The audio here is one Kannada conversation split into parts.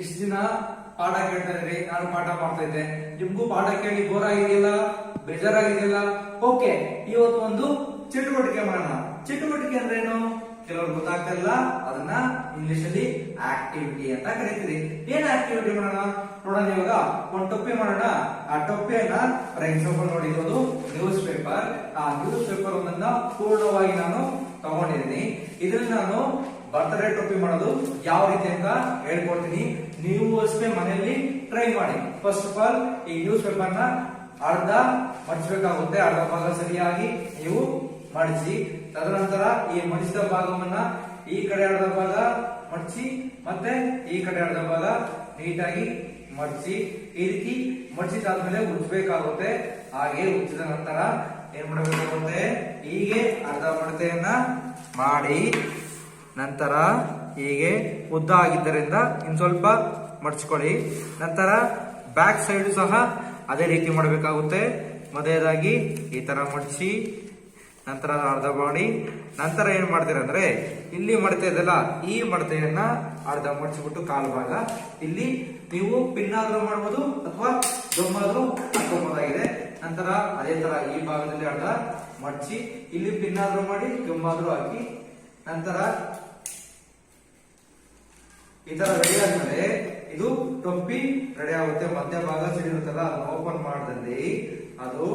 ಇಷ್ಟು ದಿನ ಪಾಠ ಕೇಳ್ತಾ ಇದ್ರಿ ನಾನು ಪಾಠ ಮಾಡ್ತಾ ಇದ್ದೆ. ನಿಮ್ಗೂ ಪಾಠ ಕೇಳಿ ಬೋರ್ ಆಗಿದೆಯಲ್ಲ ಬೇಜಾರಾಗಿದೆಯಲ್ಲ? ಓಕೆ, ಇವತ್ತು ಒಂದು ಚಟುವಟಿಕೆ ಮಾಡೋಣ. ಚಟುವಟಿಕೆ ಅಂದ್ರೆ ಏನು? ಕೆಲವರು ಗೊತ್ತಾಗ್ತಿಲ್ಲ ಅದನ್ನ ಇಂಗ್ಲಿಷ್ ಅಲ್ಲಿ ಆಕ್ಟಿವಿಟಿ ಅಂತ ಕರಿತೀರಿ. ಏನ್ ಆಕ್ಟಿವಿಟಿ ಮಾಡೋಣ? ನೋಡೋಣ ಇವಾಗ, ಒಂದು ಟೊಪ್ಪಿ ಮಾಡೋಣ. ಆ ಟೊಪ್ಪಿಯನ್ನ ಫಾರ್ ಎಕ್ಸಾಂಪಲ್ ನೋಡಿ ಇದೊಂದು ನ್ಯೂಸ್ ಪೇಪರ್ ಆ ನ್ಯೂಸ್ ಪೇಪರ್ ಒಂದನ್ನ ಪೂರ್ಣವಾಗಿ ನಾನು ತಗೊಂಡಿದ್ದೀನಿ. ಇದರಲ್ಲಿ ನಾನು ಬರ್ತ್ಡೇ ಟೋಪಿ ಮಾಡೋದು ಯಾವ ರೀತಿ ಅಂತ ಹೇಳ್ಕೊಡ್ತೀನಿ. ನೀವು ಅಷ್ಟೇ ಮನೆಯಲ್ಲಿ ಟ್ರೈ ಮಾಡಿ. ಫಸ್ಟ್ ಆಫ್ ಆಲ್ ಈ ನ್ಯೂಸ್ ಪೇಪರ್ನ ಅರ್ಧ ಮಡಿಸಬೇಕಾಗುತ್ತೆ ಅರ್ಧ ಭಾಗ ಸರಿಯಾಗಿ ನೀವು ಮಡಿಸಿ ತದನಂತರ ಈ ಮಡಿಸಿದ ಭಾಗವನ್ನ ಈ ಕಡೆ ಅರ್ಧ ಭಾಗ ಮಡಿಸಿ ಮತ್ತೆ ಈ ಕಡೆ ಅರ್ಧ ಭಾಗ ನೀಟಾಗಿ ಮಡಿಸಿ ಈ ರೀತಿ ಮಡಿಸಿದಾದ್ಮೇಲೆ ಉಜ್ಬೇಕಾಗುತ್ತೆ. ಹಾಗೆ ಉಜ್ಜಿದ ನಂತರ ಏನ್ ಮಾಡಬೇಕಾಗುತ್ತೆ? ಹೀಗೆ ಅರ್ಧ ಮಡತೆಯನ್ನ ಮಾಡಿ. ನಂತರ ಹೀಗೆ ಉದ್ದ ಆಗಿದ್ದರಿಂದ ಇನ್ ಸ್ವಲ್ಪ ಮಡಚ್ಕೊಳ್ಳಿ. ನಂತರ ಬ್ಯಾಕ್ ಸೈಡ್ ಸಹ ಅದೇ ರೀತಿ ಮಾಡಬೇಕಾಗುತ್ತೆ. ಮೊದಲೇದಾಗಿ ಈ ತರ ಮಡಚಿ, ನಂತರ ಅರ್ಧ ಮಾಡಿ ನಂತರ ಏನ್ ಮಾಡ್ತೀರ ಅಂದ್ರೆ ಇಲ್ಲಿ ಮಡತೆ ಇದೆಲ್ಲ ಈ ಮಡತೆಯನ್ನ ಅರ್ಧ ಮಡಚಿಬಿಟ್ಟು ಕಾಲು ಭಾಗ. ಇಲ್ಲಿ ನೀವು ಪಿನ್ ಆದ್ರೂ ಮಾಡ್ಬೋದು ಅಥವಾ ದೊಮ್ಮಾದ್ರೂ ಹಾಕೋಬಹುದಾಗಿದೆ ನಂತರ ಅದೇ ತರ ಈ ಭಾಗದಲ್ಲಿ ಅರ್ಧ ಮಡಚಿ, ಇಲ್ಲಿ ಪಿನ್ ಆದ್ರೂ ಮಾಡಿ ದೊಮ್ಮಾದ್ರೂ ಹಾಕಿ, ನಂತರ ಈ ತರ ರೆಡಿ ಆದ್ಮೇಲೆ ಇದು ಟೊಪ್ಪಿ ರೆಡಿ ಆಗುತ್ತೆ. ಮಧ್ಯ ಭಾಗ ಸಿಡಿರುತ್ತಲ್ಲ ಅದನ್ನ ಓಪನ್ ಮಾಡಿದಲ್ಲಿ ಅದು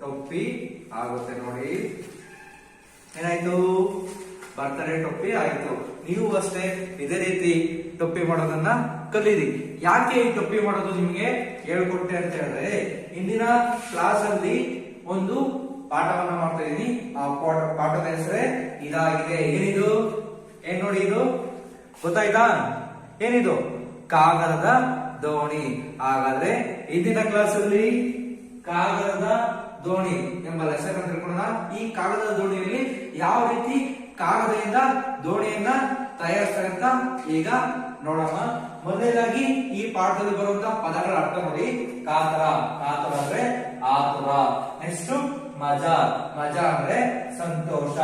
ಟೊಪ್ಪಿ ಆಗುತ್ತೆ ನೋಡಿ. ಏನಾಯ್ತು? ಬರ್ತಡೇ ಟೊಪ್ಪಿ ಆಯ್ತು. ನೀವು ಅಷ್ಟೇ ಇದೇ ರೀತಿ ಟೊಪ್ಪಿ ಮಾಡೋದನ್ನ ಕಲೀರಿ. ಯಾಕೆ ಈ ಟೊಪ್ಪಿ ಮಾಡೋದು ನಿಮ್ಗೆ ಹೇಳ್ಕೊಟ್ಟೆ ಅಂತ ಹೇಳಿದ್ರೆ, ಇಂದಿನ ಕ್ಲಾಸ್ ಅಲ್ಲಿ ಒಂದು ಪಾಠವನ್ನ ಮಾಡ್ತಾ ಇದೀನಿ. ಆ ಪಾಠ, ಪಾಠದ ಹೆಸರೇ ಇದಾಗಿದೆ. ಏನಿದು? ಏನ್ ನೋಡಿ ಇದು? ಗೊತ್ತಾಯ್ತಾ? ಏನಿದು? ಕಾಗದದ ದೋಣಿ. ಹಾಗಾದ್ರೆ ಇಂದಿನ ಕ್ಲಾಸ್ ಅಲ್ಲಿ ಕಾಗದದ ದೋಣಿ ಎಂಬ ಲೆಸನ್ ತಿಳ್ಕೊಳ್ಳೋಣ. ಈ ಕಾಗದದ ದೋಣಿಯಲ್ಲಿ ಯಾವ ರೀತಿ ಕಾಗದದಿಂದ ದೋಣಿಯನ್ನ ತಯಾರಿಸ್ತಾರೆ ಅಂತ ಈಗ ನೋಡೋಣ. ಮೊದಲನೇದಾಗಿ ಈ ಪಾಠದಲ್ಲಿ ಬರುವಂತಹ ಪದಗಳ ಅರ್ಥ ನೋಡಿ. ಕಾತರ. ಕಾತರ ಅಂದ್ರೆ ಆತುರ. ನೆಕ್ಸ್ಟ್ ಮಜಾ. ಮಜಾ ಅಂದ್ರೆ ಸಂತೋಷ.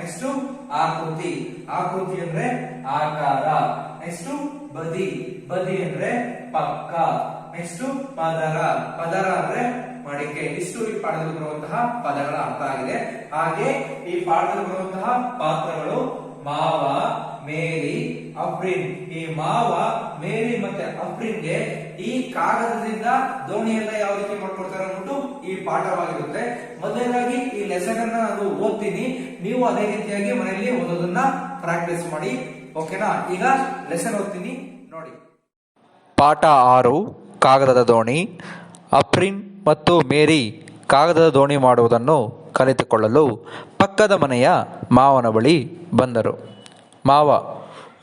ನೆಕ್ಸ್ಟ್ ಆಕೃತಿ. ಆಕೃತಿ ಅಂದ್ರೆ ಆಕಾರ. ನೆಕ್ಸ್ಟ್ ಬದಿ. ಬದಿ ಅಂದ್ರೆ ಪಕ್ಕ. ನೆಕ್ಸ್ಟ್ ಪದರ. ಪದರ ಅಂದ್ರೆ ಮಡಿಕೆ. ಇಷ್ಟು ಈ ಪಾಠದಲ್ಲಿ ಬರುವಂತಹ ಪದಗಳ ಅರ್ಥ ಆಗಿದೆ. ಹಾಗೆ ಈ ಪಾಠದಲ್ಲಿ ಬರುವಂತಹ ಪಾತ್ರಗಳು ಮಾವ, ಮೇರಿ ಅಪ್ರಿನ್ ಈ ಮಾವ, ಮೇರಿ ಮತ್ತೆ ಅಫ್ರಿನ್ಗೆ ಈ ಕಾಗದದಿಂದ ದೋಣಿಯನ್ನ ಯಾವ ರೀತಿ ಮಾಡ್ಕೊಡ್ತಾರೆ ಅಂದ್ಬಿಟ್ಟು ಈ ಪಾಠವಾಗಿರುತ್ತೆ. ಮೊದಲನೇದಾಗಿ ಈ ಲೆಸನ್ ಅನ್ನ ನಾನು ಓದ್ತೀನಿ. ನೀವು ಅದೇ ರೀತಿಯಾಗಿ ಮನೆಯಲ್ಲಿ ಓದೋದನ್ನ ಪ್ರಾಕ್ಟೀಸ್ ಮಾಡಿ. ಓಕೆನಾ? ಈಗ ಲೆಸನ್ ಓದ್ತೀನಿ, ನೋಡಿ. ಪಾಠ ಆರು, ಕಾಗದದ ದೋಣಿ. ಅಪ್ರಿನ್ ಮತ್ತು ಮೇರಿ ಕಾಗದದ ದೋಣಿ ಮಾಡುವುದನ್ನು ಕಲಿತುಕೊಳ್ಳಲು ಪಕ್ಕದ ಮನೆಯ ಮಾವನ ಬಳಿ ಬಂದರು. ಮಾವ,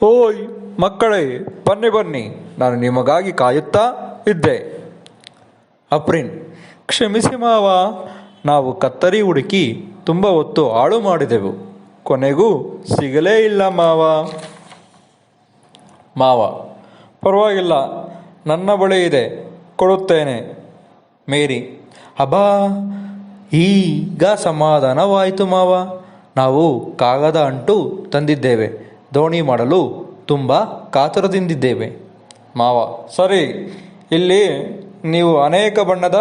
ಓಯ್ ಮಕ್ಕಳೇ, ಬನ್ನಿ ಬನ್ನಿ. ನಾನು ನಿಮಗಾಗಿ ಕಾಯುತ್ತಾ ಇದ್ದೆ. ಅಪ್ರಿನ್, ಕ್ಷಮಿಸಿ ಮಾವ. ನಾವು ಕತ್ತರಿ ಹುಡುಕಿ ತುಂಬ ಹೊತ್ತು ಹಾಳು ಮಾಡಿದೆವು. ಕೊನೆಗೂ ಸಿಗಲೇ ಇಲ್ಲ ಮಾವ. ಮಾವ. ಪರವಾಗಿಲ್ಲ, ನನ್ನ ಬಳಿ ಇದೆ, ಕೊಡುತ್ತೇನೆ. ಮೇರಿ. ಅಬಾ ಈಗ ಸಮಾಧಾನವಾಯಿತು ಮಾವ. ನಾವು ಕಾಗದ ಅಂಟು ತಂದಿದ್ದೇವೆ. ದೋಣಿ ಮಾಡಲು ತುಂಬ ಕಾತುರದಿಂದಿದ್ದೇವೆ. ಮಾವ. ಸರಿ, ಇಲ್ಲಿ ನೀವು ಅನೇಕ ಬಣ್ಣದ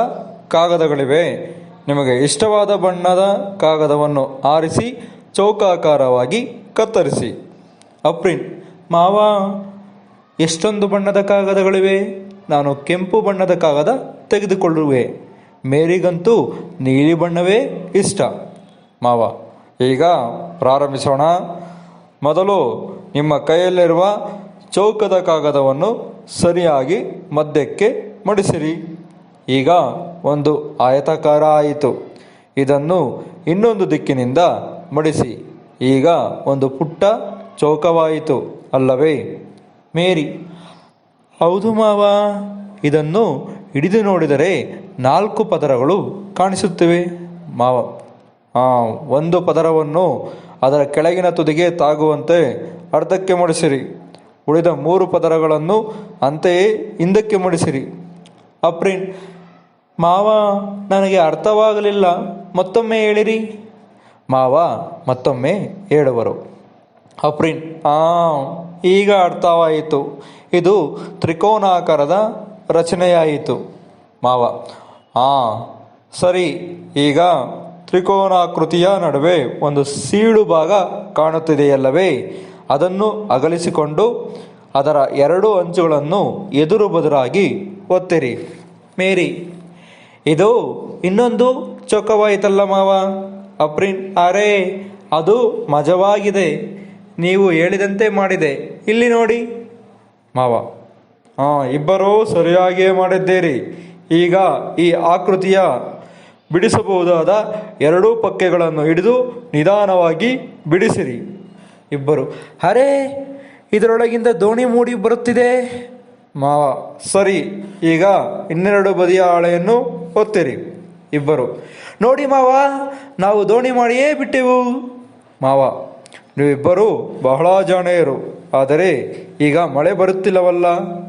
ಕಾಗದಗಳಿವೆ. ನಿಮಗೆ ಇಷ್ಟವಾದ ಬಣ್ಣದ ಕಾಗದವನ್ನು ಆರಿಸಿ, ಚೌಕಾಕಾರವಾಗಿ ಕತ್ತರಿಸಿ. ಅಪ್ರಿನ್. ಮಾವ ಎಷ್ಟೊಂದು ಬಣ್ಣದ ಕಾಗದಗಳಿವೆ? ನಾನು ಕೆಂಪು ಬಣ್ಣದ ಕಾಗದ ತೆಗೆದುಕೊಳ್ಳುವೆ. ಮೇರಿಗಂತೂ ನೀಲಿ ಬಣ್ಣವೇ ಇಷ್ಟ. ಮಾವ, ಈಗ ಪ್ರಾರಂಭಿಸೋಣ. ಮೊದಲು ನಿಮ್ಮ ಕೈಯಲ್ಲಿರುವ ಚೌಕದ ಕಾಗದವನ್ನು ಸರಿಯಾಗಿ ಮಧ್ಯಕ್ಕೆ ಮಡಿಸಿರಿ. ಈಗ ಒಂದು ಆಯತಾಕಾರ ಆಯಿತು. ಇದನ್ನು ಇನ್ನೊಂದು ದಿಕ್ಕಿನಿಂದ ಮಡಿಸಿ. ಈಗ ಒಂದು ಪುಟ್ಟ ಚೌಕವಾಯಿತು. ಅಲ್ಲವೇ? ಮೇರಿ. ಹೌದು ಮಾವ, ಇದನ್ನು ಹಿಡಿದು ನೋಡಿದರೆ ನಾಲ್ಕು ಪದರಗಳು ಕಾಣಿಸುತ್ತಿವೆ. ಮಾವ ಒಂದು ಪದರವನ್ನು ಅದರ ಕೆಳಗಿನ ತುದಿಗೆ ತಾಗುವಂತೆ ಅರ್ಧಕ್ಕೆ ಮಡಿಸಿರಿ. ಉಳಿದ ಮೂರು ಪದರಗಳನ್ನು ಅಂತೆಯೇ ಹಿಂದಕ್ಕೆ ಮಡಿಸಿರಿ. ಅಪ್ರಿನ್, ಮಾವ, ನನಗೆ ಅರ್ಥವಾಗಲಿಲ್ಲ, ಮತ್ತೊಮ್ಮೆ ಹೇಳಿರಿ. ಮಾವ, ಮತ್ತೊಮ್ಮೆ ಹೇಳುವರು. ಅಪ್ರಿನ್, ಆ ಈಗ ಅರ್ಥವಾಯಿತು. ಇದು ತ್ರಿಕೋನಾಕಾರದ ರಚನೆಯಾಯಿತು. ಮಾವ. ಆ, ಸರಿ, ಈಗ ತ್ರಿಕೋನಾಕೃತಿಯ ನಡುವೆ ಒಂದು ಸೀಳು ಭಾಗ ಕಾಣುತ್ತಿದೆಯಲ್ಲವೇ? ಅದನ್ನು ಅಗಲಿಸಿಕೊಂಡು ಅದರ ಎರಡು ಅಂಚುಗಳನ್ನು ಎದುರು ಬದುರಾಗಿ ಒತ್ತಿರಿ. ಮೇರಿ. ಇದು ಇನ್ನೊಂದು ಚೊಕ್ಕವಾಯಿತಲ್ಲ ಮಾವ. ಅಪ್ರಿನ್, ಅರೇ, ಅದು ಮಜವಾಗಿದೆ. ನೀವು ಹೇಳಿದಂತೆ ಮಾಡಿದೆ. ಇಲ್ಲಿ ನೋಡಿ. ಮಾವ. ಹಾಂ ಇಬ್ಬರೂ ಸರಿಯಾಗಿಯೇ ಮಾಡಿದ್ದೀರಿ. ಈಗ ಈ ಆಕೃತಿಯ ಬಿಡಿಸಬಹುದಾದ ಎರಡೂ ಪಕ್ಕೆಗಳನ್ನು ಹಿಡಿದು ನಿಧಾನವಾಗಿ ಬಿಡಿಸಿರಿ. ಇಬ್ಬರು. ಅರೆ, ಇದರೊಳಗಿಂದ ದೋಣಿ ಮೂಡಿ ಬರುತ್ತಿದೆ. ಮಾವ, ಸರಿ. ಈಗ ಇನ್ನೆರಡು ಬದಿಯ ಹಾಳೆಯನ್ನು ಒತ್ತಿರಿ. ಇಬ್ಬರು. ನೋಡಿ ಮಾವ, ನಾವು ದೋಣಿ ಮಾಡಿಯೇ ಬಿಟ್ಟೆವು. ಮಾವ, ನೀವಿಬ್ಬರು ಬಹಳ ಜಾಣೆಯರು. ಆದರೆ ಈಗ ಮಳೆ ಬರುತ್ತಿಲ್ಲವಲ್ಲ,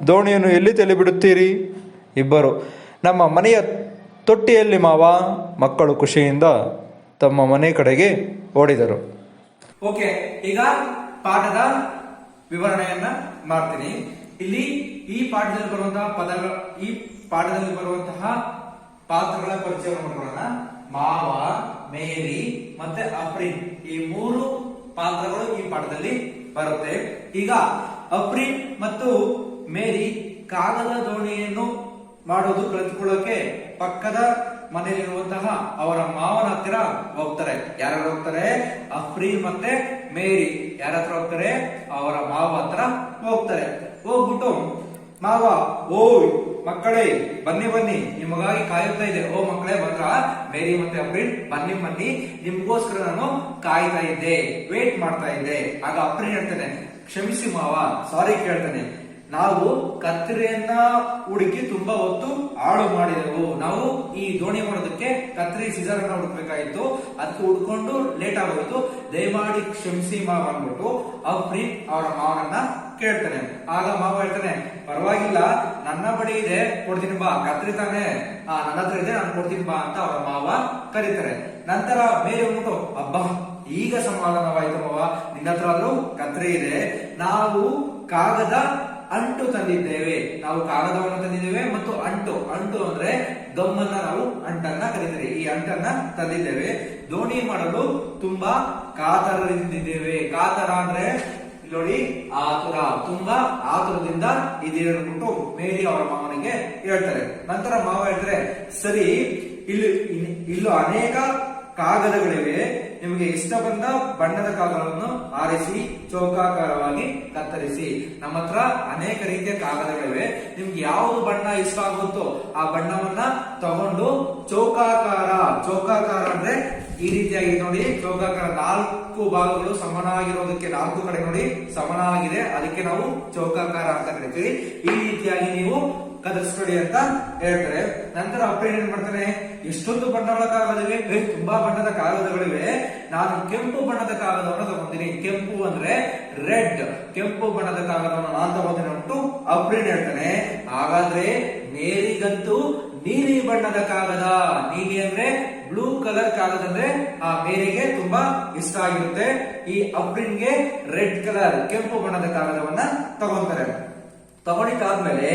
ದೋಣಿಯನ್ನು ಎಲ್ಲಿ ತಲೆಬಿಡುತ್ತೀರಿ ಇಬ್ಬರು, ನಮ್ಮ ಮನೆಯ ತೊಟ್ಟಿಯಲ್ಲಿ ಮಾವ, ಮಕ್ಕಳು ಖುಷಿಯಿಂದ ತಮ್ಮ ಮನೆ ಕಡೆಗೆ ಓಡಿದರು. ಓಕೆ, ಈಗ ಪಾಠದ ವಿವರಣೆಯನ್ನ ಮಾಡ್ತೀನಿ. ಇಲ್ಲಿ ಈ ಪಾಠದಲ್ಲಿ ಬರುವಂತಹ ಪದಗಳ, ಈ ಪಾಠದಲ್ಲಿ ಬರುವಂತಹ ಪಾತ್ರಗಳ ಪರಿಚಯ ಮಾಡ್ಕೊಳ್ಳೋಣ. ಮಾವ, ಮೇರಿ, ಮತ್ತೆ ಅಪ್ರಿನ್ ಈ ಮೂರು ಪಾತ್ರಗಳು ಈ ಪಾಠದಲ್ಲಿ ಬರುತ್ತೆ. ಈಗ ಅಪ್ರಿನ್ ಮತ್ತು ಮೇರಿ ಕಾಗದ ದೋಣಿಯನ್ನು ಮಾಡೋದು ಕಲಿತ್ಕೊಳ್ಳೋಕೆ ಪಕ್ಕದ ಮನೆಯಲ್ಲಿರುವಂತಹ ಅವರ ಮಾವನ ಹತ್ತಿರ ಹೋಗ್ತಾರೆ. ಯಾರು ಹೋಗ್ತಾರೆ? ಅಫ್ರೀನ್ ಮತ್ತೆ ಮೇರಿ. ಯಾರ ಹತ್ರ ಹೋಗ್ತಾರೆ? ಅವರ ಮಾವ ಹತ್ರ ಹೋಗ್ತಾರೆ. ಹೋಗ್ಬಿಟ್ಟು ಮಾವ, ಓಯ್ ಮಕ್ಕಳೇ, ಬನ್ನಿ ಬನ್ನಿ. ನಿಮಗಾಗಿ ಕಾಯುತ್ತಾ ಇದೆ ಓ ಮಕ್ಕಳೇ ಬಂದ್ರ ಮೇರಿ ಮತ್ತೆ ಅಪ್ರಿಲ್, ಬನ್ನಿ ಬನ್ನಿ. ನಿಮ್ಗೋಸ್ಕರ ನಾನು ಕಾಯ್ತಾ ಇದ್ದೆ. ವೇಟ್ ಮಾಡ್ತಾ ಇದ್ದೆ. ಆಗ ಅಪ್ರಿಲ್ ಹೇಳ್ತಾನೆ, ಕ್ಷಮಿಸಿ ಮಾವ ಸಾರಿ ಕೇಳ್ತಾನೆ. ನಾವು ಕತ್ತರಿಯನ್ನ ಹುಡುಕಿ ತುಂಬಾ ಹೊತ್ತು ಹಾಳು ಮಾಡಿದೆವು. ನಾವು ಈ ದೋಣಿ ಮಾಡೋದಕ್ಕೆ ಕತ್ತರಿ ಸೀಸರ್ ಅನ್ನ ಹುಡುಕ್ಬೇಕಾಗಿತ್ತು. ಅದಕ್ಕೆ ಹುಡ್ಕೊಂಡು ಲೇಟ್ ಆಗೋಯ್ತು. ದಯಮಾಡಿ ಕ್ಷಮಿಸಿ ಮಾವ ಅಂದ್ಬಿಟ್ಟು ಅಫ್ರೀನ್ ಅವರ ಮಾವನನ್ನ ಕೇಳ್ತಾನೆ. ಆಗ ಮಾವ ಹೇಳ್ತಾನೆ, ಪರವಾಗಿಲ್ಲ, ನನ್ನ ಬಳಿ ಇದೆ, ಕೊಡ್ತೀನಿ ಬಾ, ಕತ್ರಿ ತಾನೆ. ಆ, ನನ್ನ ಹತ್ರ ಇದೆ, ನಾನು ಕೊಡ್ತೀನಿ ಬಾ ಅಂತ ಅವರ ಮಾವ ಕರೀತಾರೆ. ನಂತರ ಬೇರೆ ಒಂದು ಅಬ್ಬಾ, ಈಗ ಸಮಾಧಾನವಾಯ್ತು ಮಾವ. ನಿನ್ನ ಹತ್ರ ಆದ್ರೂ ಕತ್ರಿ ಇದೆ. ನಾವು ಕಾಗದ ಅಂಟು ತಂದಿದ್ದೇವೆ. ನಾವು ಕಾಗದವನ್ನು ತಂದಿದ್ದೇವೆ ಮತ್ತು ಅಂಟು. ಅಂಟು ಅಂದ್ರೆ ಗಮ್ಮನ್ನ ನಾವು ಅಂಟನ್ನ ಕರೀತೀವಿ ಈ ಅಂಟನ್ನ ತಂದಿದ್ದೇವೆ. ದೋಣಿ ಮಾಡಲು ತುಂಬಾ ಕಾತರದಿಂದಿದ್ದೇವೆ ಕಾತರ ಅಂದ್ರೆ ನೋಡಿ ಆತುರ ತುಂಬಾ ಆತುರದಿಂದ ಇದೆ ಕೊಟ್ಟು ಮೇರಿ ಅವರ ಮಾವನಿಗೆ ಹೇಳ್ತಾರೆ. ನಂತರ ಮಾವ ಹೇಳ್ತಾರೆ ಸರಿ, ಇಲ್ಲಿ ಇಲ್ಲೂ ಅನೇಕ ಕಾಗದಗಳಿವೆ. ನಿಮಗೆ ಇಷ್ಟ ಬಂದ ಬಣ್ಣದ ಕಾಗದವನ್ನು ಆರಿಸಿ, ಚೌಕಾಕಾರವಾಗಿ ಕತ್ತರಿಸಿ. ನಮ್ಮ ಹತ್ರ ಅನೇಕ ರೀತಿಯ ಕಾಗದಗಳಿವೆ. ನಿಮ್ಗೆ ಯಾವುದು ಬಣ್ಣ ಇಷ್ಟ ಆಗುತ್ತೋ ಆ ಬಣ್ಣವನ್ನ ತಗೊಂಡು ಚೌಕಾಕಾರ ಚೌಕಾಕಾರ ಅಂದ್ರೆ ಈ ರೀತಿಯಾಗಿ ನೋಡಿ ಚೌಕಾಕಾರ ನಾಲ್ಕು ಭಾಗಗಳು ಸಮನಾಗಿರೋದಕ್ಕೆ ನಾಲ್ಕು ಕಡೆ ನೋಡಿ, ಸಮನಾಗಿದೆ. ಅದಕ್ಕೆ ನಾವು ಚೌಕಾಕಾರ ಅಂತ ಕರಿತೀವಿ. ಈ ರೀತಿಯಾಗಿ ನೀವು ಕದರ್ಸ್ಕೊಡಿ ಅಂತ ಹೇಳ್ತಾರೆ. ನಂತರ ಅಪ್ಪ ಏನ್ ಮಾಡ್ತಾನೆ ಎಷ್ಟೊಂದು ಬಣ್ಣಗಳ ಕಾಗದಗಳಿವೆ. ತುಂಬಾ ಬಣ್ಣದ ಕಾಗದಗಳಿವೆ. ನಾನು ಕೆಂಪು ಬಣ್ಣದ ಕಾಗದವನ್ನು ತಗೊಂತೀನಿ ಕೆಂಪು ಅಂದ್ರೆ ರೆಡ್. ಕೆಂಪು ಬಣ್ಣದ ಕಾಗದವನ್ನು ನಾನು ತಗೊಂತೀನಿ ಉಂಟು ಅಪ್ರೇನ್ ಹೇಳ್ತಾನೆ? ಹಾಗಾದ್ರೆ ಮೇರಿಗಂತೂ ನೀಲಿ ಬಣ್ಣದ ಕಾಗದ. ನೀಲಿ ಅಂದ್ರೆ ಬ್ಲೂ ಕಲರ್ ಕಾಗದ ಅಂದ್ರೆ ಆ ಮೇರಿಗೆ ತುಂಬಾ ಇಷ್ಟ ಆಗಿರುತ್ತೆ. ಈ ಅಪ್ರಿನ್ಗೆ ರೆಡ್ ಕಲರ್ ಕೆಂಪು ಬಣ್ಣದ ಕಾಗದವನ್ನ ತಗೊಂತಾರೆ. ತಗೊಂಡಿದ್ದಾದ್ಮೇಲೆ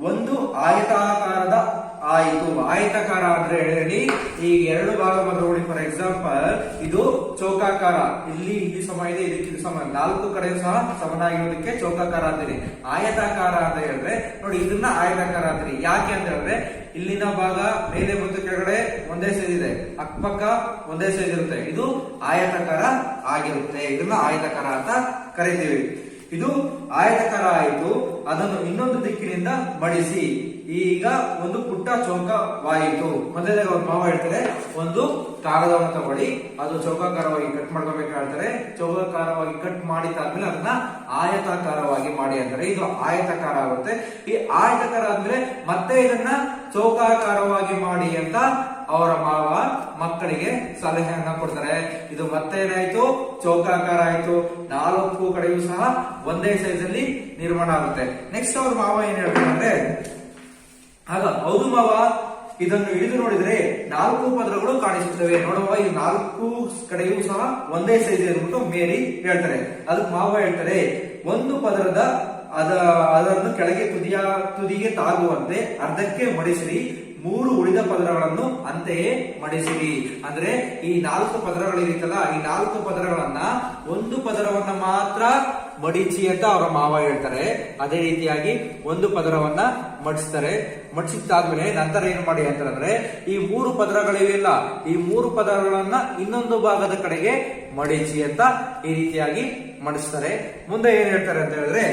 ಒಂದು ಆಯತಾಕಾರದ ಆಯಿತು. ಆಯತಾಕಾರ ಅಂದ್ರೆ ಹೇಳಿ, ಈ ಎರಡು ಭಾಗ ನೋಡಿ. ಫಾರ್ ಎಕ್ಸಾಂಪಲ್ ಇದು ಚೌಕಾಕಾರ. ಇಲ್ಲಿ ಇಲ್ಲಿ ಸಮ ಇದೆ, ಇದಕ್ಕೆ ಇದು ಸಮ. ನಾಲ್ಕು ಕಡೆ ಸಹ ಸಮನಾಗಿರೋದಕ್ಕೆ ಚೌಕಾಕಾರ ಅಂತೀರಿ ಆಯತಾಕಾರ ಅಂತ ಹೇಳಿದ್ರೆ, ನೋಡಿ, ಇದನ್ನ ಆಯತಾಕಾರ ಅಂತೀರಿ ಯಾಕೆ ಅಂತ ಹೇಳಿದ್ರೆ, ಇಲ್ಲಿನ ಭಾಗ ಮೇಲೆ ಮತ್ತು ಕೆಳಗಡೆ ಒಂದೇ ಸೈಜ್ ಇದೆ. ಅಕ್ಕಪಕ್ಕ ಒಂದೇ ಸೈಜ್ ಇರುತ್ತೆ. ಇದು ಆಯತಾಕಾರ ಆಗಿರುತ್ತೆ. ಇದನ್ನ ಆಯತಾಕಾರ ಅಂತ ಕರಿತೀವಿ. ಇದು ಆಯತಕಾರ ಆಯಿತು. ಅದನ್ನು ಇನ್ನೊಂದು ದಿಕ್ಕಿನಿಂದ ಮಡಿಸಿ. ಈಗ ಒಂದು ಪುಟ್ಟ ಚೌಕವಾಯಿತು. ಮೊದಲನೇ ಅವ್ರ ಮಾವ ಹೇಳ್ತಾರೆ, ಒಂದು ಕಾಗದವನ್ನು ತಗೊಳ್ಳಿ. ಅದು ಚೌಕಾಕಾರವಾಗಿ ಕಟ್ ಮಾಡ್ಕೋಬೇಕು ಹೇಳ್ತಾರೆ. ಚೌಕಾಕಾರವಾಗಿ ಕಟ್ ಮಾಡಿದಾದ್ಮೇಲೆ ಅದನ್ನ ಆಯತಾಕಾರವಾಗಿ ಮಾಡಿ ಅಂತಾರೆ. ಇದು ಆಯತಾಕಾರ ಆಗುತ್ತೆ. ಈ ಆಯತಾಕಾರ ಅಂದ್ರೆ ಮತ್ತೆ ಇದನ್ನ ಚೌಕಾಕಾರವಾಗಿ ಮಾಡಿ ಅಂತ ಅವರ ಮಾವ ಮಕ್ಕಳಿಗೆ ಸಲಹೆಯನ್ನ ಕೊಡ್ತಾರೆ. ಇದು ಮತ್ತೆ ಏನಾಯ್ತು? ಚೌಕಾಕಾರ ಆಯ್ತು. ನಾಲ್ಕು ಕಡೆಯೂ ಸಹ ಒಂದೇ ಸೈಜ್ ಅಲ್ಲಿ ನಿರ್ಮಾಣ ಆಗುತ್ತೆ. ನೆಕ್ಸ್ಟ್ ಅವ್ರ ಮಾವ ಏನ್ ಹೇಳ್ತಾರೆ ಅಂದ್ರೆ ಆಗ ಹೌದು ಮಾವ, ಇದನ್ನು ಇಳಿದು ನೋಡಿದರೆ ನಾಲ್ಕು ಪದರಗಳು ಕಾಣಿಸುತ್ತವೆ. ನೋಡುವ ಈ ನಾಲ್ಕು ಕಡೆಯೂ ಸಹ ಒಂದೇ ಸೈಜ್ ಅಂದ್ಬಿಟ್ಟು ಮೇರಿ ಹೇಳ್ತಾರೆ. ಅದಕ್ಕೆ ಮಾವ ಹೇಳ್ತಾರೆ, ಒಂದು ಪದರದ ಅದ, ಅದನ್ನು ಕೆಳಗೆ ತುದಿಯ, ತುದಿಗೆ ತಾಗುವಂತೆ ಅರ್ಧಕ್ಕೆ ಮಡಿಸಿರಿ, ಮೂರು ಉಳಿದ ಪದರಗಳನ್ನು ಅಂತೆಯೇ ಮಡಿಸಿರಿ. ಅಂದ್ರೆ ಈ ನಾಲ್ಕು ಪದರಗಳಿರುತ್ತಲ್ಲ ಈ ನಾಲ್ಕು ಪದರಗಳನ್ನ ಒಂದು ಪದರವನ್ನ ಮಾತ್ರ ಮಡಿಚಿ ಅಂತ ಅವರ ಮಾವ ಹೇಳ್ತಾರೆ. ಅದೇ ರೀತಿಯಾಗಿ ಒಂದು ಪದರವನ್ನ ಮಡಿಸ್ತಾರೆ. ಮಡಿಸಿದ್ದಾದ್ಮೇಲೆ ನಂತರ ಏನು ಮಾಡಿ ಅಂತಂದ್ರೆ ಈ ಮೂರು ಪದರಗಳಿವೆಯಲ್ಲ ಈ ಮೂರು ಪದರಗಳನ್ನ ಇನ್ನೊಂದು ಭಾಗದ ಕಡೆಗೆ ಮಡಿಸಿ ಅಂತ ಈ ರೀತಿಯಾಗಿ ಮಡಿಸ್ತಾರೆ. ಮುಂದೆ ಏನ್ ಹೇಳ್ತಾರೆ ಅಂತ ಹೇಳಿದ್ರೆ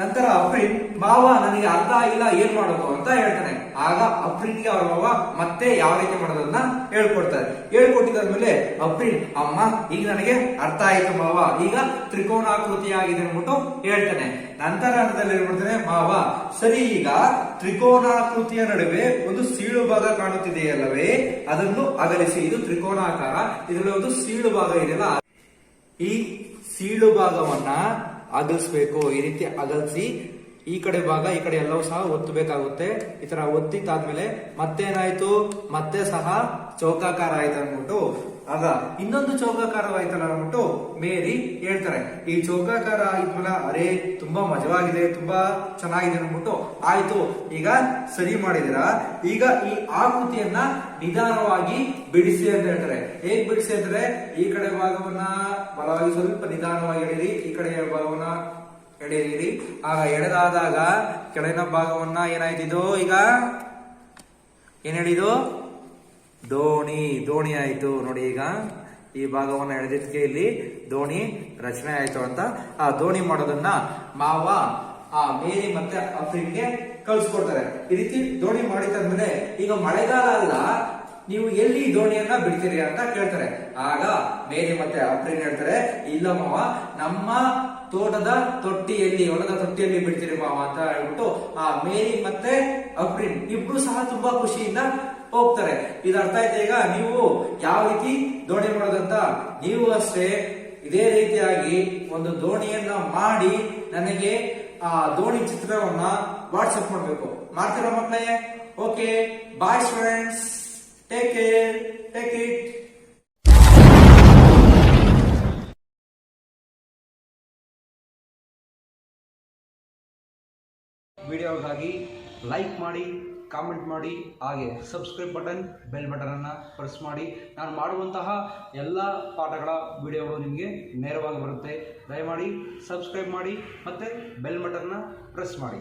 ನಂತರ ಅಫ್ರಿನ್, ಮಾವ ನನಗೆ ಅರ್ಥ ಆಗಿಲ್ಲ ಏನ್ ಮಾಡೋದು ಅಂತ ಹೇಳ್ತಾನೆ. ಆಗ ಅಫ್ರಿನ್ಗೆ ಅವ್ರ ಮಾವ ಮತ್ತೆ ಯಾವ ರೀತಿ ಮಾಡೋದನ್ನ ಹೇಳ್ಕೊಡ್ತಾರೆ. ಹೇಳ್ಕೊಟ್ಟಿದ್ದಾದ್ಮೇಲೆ ಅಫ್ರಿನ್, ಅಮ್ಮ, ಈಗ ನನಗೆ ಅರ್ಥ ಆಯ್ತು ಮಾವ, ಈಗ ತ್ರಿಕೋಣಾಕೃತಿ ಆಗಿದೆ ಅಂದ್ಬಿಟ್ಟು ಹೇಳ್ತಾನೆ. ನಂತರ ಹಂತದಲ್ಲಿ ಏನ್ ಮಾಡ್ತಾನೆ? ಮಾವ, ಸರಿ, ಈಗ ತ್ರಿಕೋಣಾಕೃತಿಯ ನಡುವೆ ಒಂದು ಸೀಳು ಭಾಗ ಕಾಣುತ್ತಿದೆಯಲ್ಲವೇ ಅದನ್ನು ಅಗಲಿಸಿ. ಇದು ತ್ರಿಕೋಣಾಕಾರ ಇದರಲ್ಲಿ ಒಂದು ಸೀಳು ಭಾಗ ಇದೆಯಲ್ಲ? ಈ ಸೀಳು ಭಾಗವನ್ನ ಅಗಲ್ಸ್ಬೇಕು, ಈ ರೀತಿ ಅಗಲ್ಸಿ ಈ ಕಡೆ ಭಾಗ, ಈ ಕಡೆ ಎಲ್ಲವೂ ಸಹ ಒತ್ತಬೇಕಾಗುತ್ತೆ. ಈ ತರ ಒತ್ತಿತ್ತಾದ್ಮೇಲೆ ಮತ್ತೇನಾಯ್ತು? ಮತ್ತೆ ಸಹ ಚೌಕಾಕಾರ ಆಯ್ತು ಅನ್ಬಿಟ್ಟು ಆಗ ಇನ್ನೊಂದು ಚೌಕಾಕಾರವಾಯ್ತಲ್ಲ ಅನ್ಬಿಟ್ಟು ಮೇರಿ ಹೇಳ್ತಾರೆ. ಈ ಚೌಕಾಕಾರ ಆಯ್ತಲ್ಲ ಅರೇ ತುಂಬಾ ಮಜವಾಗಿದೆ, ತುಂಬಾ ಚೆನ್ನಾಗಿದೆ ಅನ್ಬಿಟ್ಟು ಆಯ್ತು. ಈಗ ಸರಿ ಮಾಡಿದಿರ ಈಗ ಈ ಆಕೃತಿಯನ್ನ ನಿಧಾನವಾಗಿ ಬಿಡಿಸಿ ಅಂತ ಹೇಳ್ತಾರೆ. ಹೇಗ್ ಬಿಡಿಸಿ ಅಂದ್ರೆ ಈ ಕಡೆ ಭಾಗವನ್ನ ಬಲವಾಗಿ ಸ್ವಲ್ಪ ನಿಧಾನವಾಗಿ ಎಳೆಯಿರಿ, ಈ ಕಡೆ ಭಾಗವನ್ನ ಎಳೆಯಿರಿ. ಆಗ ಎಳೆದಾದಾಗ ಕೆಳಗಿನ ಭಾಗವನ್ನ ಏನಾಯ್ತಿದೋ ಈಗ? ಏನ್ ಹೇಳಿದು ದೋಣಿ ದೋಣಿ ಆಯ್ತು. ನೋಡಿ ಈಗ ಈ ಭಾಗವನ್ನು ಎಳೆದಿದ್ದಕ್ಕೆ ಇಲ್ಲಿ ದೋಣಿ ರಚನೆ ಆಯ್ತು ಅಂತ. ಆ ದೋಣಿ ಮಾಡೋದನ್ನ ಮಾವ, ಆ ಮೇರಿ ಮತ್ತೆ ಅಫ್ರಿನ್ಗೆ ಕಳ್ಸಿಕೊಡ್ತಾರೆ. ಈ ರೀತಿ ದೋಣಿ ಮಾಡಿದ್ದಾದ್ಮೇಲೆ ಈಗ ಮಳೆಗಾಲ ಅಲ್ಲ, ನೀವು ಎಲ್ಲಿ ದೋಣಿಯನ್ನ ಬಿಡ್ತೀರಿ ಅಂತ ಕೇಳ್ತಾರೆ. ಆಗ ಮೇರಿ ಮತ್ತೆ ಅಫ್ರಿನ್ ಹೇಳ್ತಾರೆ, ಇಲ್ಲ ಮಾವ, ನಮ್ಮ ತೋಟದ ತೊಟ್ಟಿಯಲ್ಲಿ, ಹೊಲದ ತೊಟ್ಟಿಯಲ್ಲಿ ಬಿಡ್ತೀರಿ ಮಾವ ಅಂತ ಹೇಳ್ಬಿಟ್ಟು ಆ ಮೇರಿ ಮತ್ತೆ ಅಫ್ರಿನ್ ಇಬ್ರು ಸಹ ತುಂಬಾ ಖುಷಿಯಿಂದ ಹೋಗ್ತಾರೆ. ಇದು ಅರ್ಥ ಆಯ್ತಾ ಈಗ ನೀವು ಯಾವ ರೀತಿ ದೋಣಿ ಮಾಡೋದಂತ ನೀವು ಅಷ್ಟೇ ಇದೇ ರೀತಿಯಾಗಿ ಒಂದು ದೋಣಿಯನ್ನ ಮಾಡಿ ನನಗೆ ಆ ದೋಣಿ ಚಿತ್ರವನ್ನ ವಾಟ್ಸಪ್ ಮಾಡಬೇಕು. ಮಾಡ್ತೀರಾ ಮಕ್ಕಳೇ? Okay bye students take care take it like ಮಾಡಿ. ಕಾಮೆಂಟ್ ಮಾಡಿ, ಹಾಗೆ ಸಬ್ಸ್ಕ್ರೈಬ್ ಬಟನ್ ಬೆಲ್ ಬಟನನ್ನು ಪ್ರೆಸ್ ಮಾಡಿ. ನಾನು ಮಾಡುವಂತಹ ಎಲ್ಲ ಪಾಠಗಳ ವಿಡಿಯೋಗಳು ನಿಮಗೆ ನೇರವಾಗಿ ಬರುತ್ತೆ. ದಯಮಾಡಿ ಸಬ್ಸ್ಕ್ರೈಬ್ ಮಾಡಿ ಮತ್ತು ಬೆಲ್ ಬಟನ್ನ ಪ್ರೆಸ್ ಮಾಡಿ.